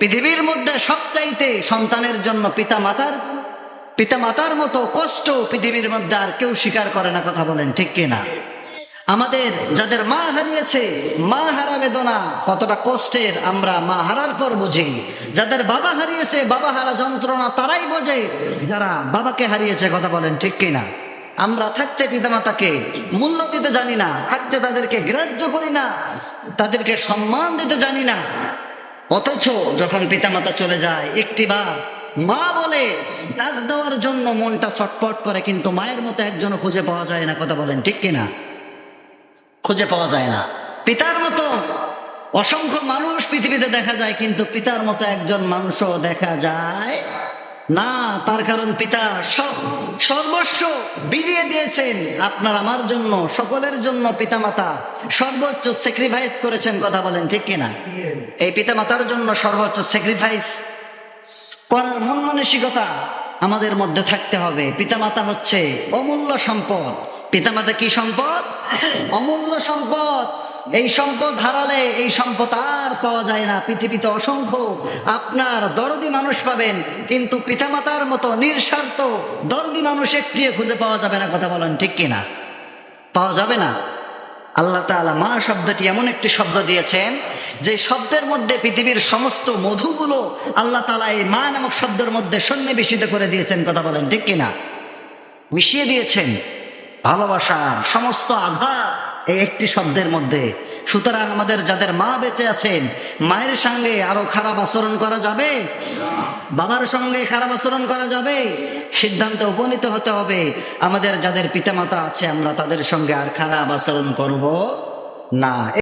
পৃথিবীর মধ্যে সবচাইতে সন্তানের জন্য পিতা মাতার পিতা মাতার মতো কষ্ট পৃথিবীর মধ্যে আর কেউ স্বীকার করে না, কথা বলেন ঠিক কিনা আমাদের যাদের মা হারিয়েছে, মা হারা বেদনা, কতটা কষ্টের আমরা মা হারার পর বুঝি। যাদের বাবা হারিয়েছে, বাবা হারা যন্ত্রণা তারাই বোঝে, যারা বাবাকে হারিয়েছে, কথা বলেন ঠিক কিনা আমরা থাকতে পিতামাতাকে মূল্য দিতে জানি না, থাকতে তাদেরকে গ্রাহ্য করি না, তাদেরকে সম্মান দিতে জানি না অথচ যখন পিতামাতা চলে যায়, একটি একটিবার মা বলে, ডাক দেওয়ার জন্য মনটা ছটপট করে, কিন্তু মায়ের মতো একজন খুঁজে পাওয়া যায় না। কথা বলেন, ঠিক কিনা? খুঁজে পাওয়া যায় না। পিতার মতো অসংখ্য মানুষ পৃথিবীতে দেখা যায়, কিন্তু পিতার মতো একজন মানুষও দেখা যায় না, তার কারণ পিতা সব, সর্বস্ব বিলিয়ে দিয়েছেন। আপনার আমার জন্য, সকলের জন্য পিতামাতা সর্বোচ্চ স্যাক্রিফাইস করেছেন, কথা বলেন ঠিক কিনা এই পিতামাতার জন্য সর্বোচ্চ স্যাক্রিফাইস করার মন মানসিকতা আমাদের মধ্যে থাকতে হবে। পিতামাতা হচ্ছে অমূল্য সম্পদ। পিতামাতা কি সম্পদ? অমূল্য সম্পদ। এই সম্পদ হারালে এই সম্পদ আর পাওয়া যায় না। পৃথিবীতে অসংখ্য আপনার দরদি মানুষ পাবেন, কিন্তু পিতামাতার মতো নিঃস্বার্থ দরদি মানুষ একটিও খুঁজে পাওয়া যাবে না, কথা বলেন ঠিক কিনা? পাওয়া যাবে না। আল্লাহ তাআলা মা শব্দটি এমন একটি শব্দ দিয়েছেন, যে শব্দের মধ্যে পৃথিবীর সমস্ত মধুগুলো আল্লাহ তাআলা এই মা নামক শব্দের মধ্যে সন্নিবেশিত করে দিয়েছেন, কথা বলেন ঠিক কিনা? মিশিয়ে দিয়েছেন ভালোবাসার সমস্ত আঘাত এই একটি শব্দের মধ্যে। সুতরাং আমাদের যাদের মা বেঁচে আছেন, মায়ের সঙ্গে আরও খারাপ আচরণ করা যাবে? বাবার সঙ্গে খারাপ আচরণ করা যাবে? সিদ্ধান্ত উপনীত হতে হবে। আমাদের যাদের পিতামাতা আছে, আমরা তাদের সঙ্গে আর খারাপ আচরণ করব না।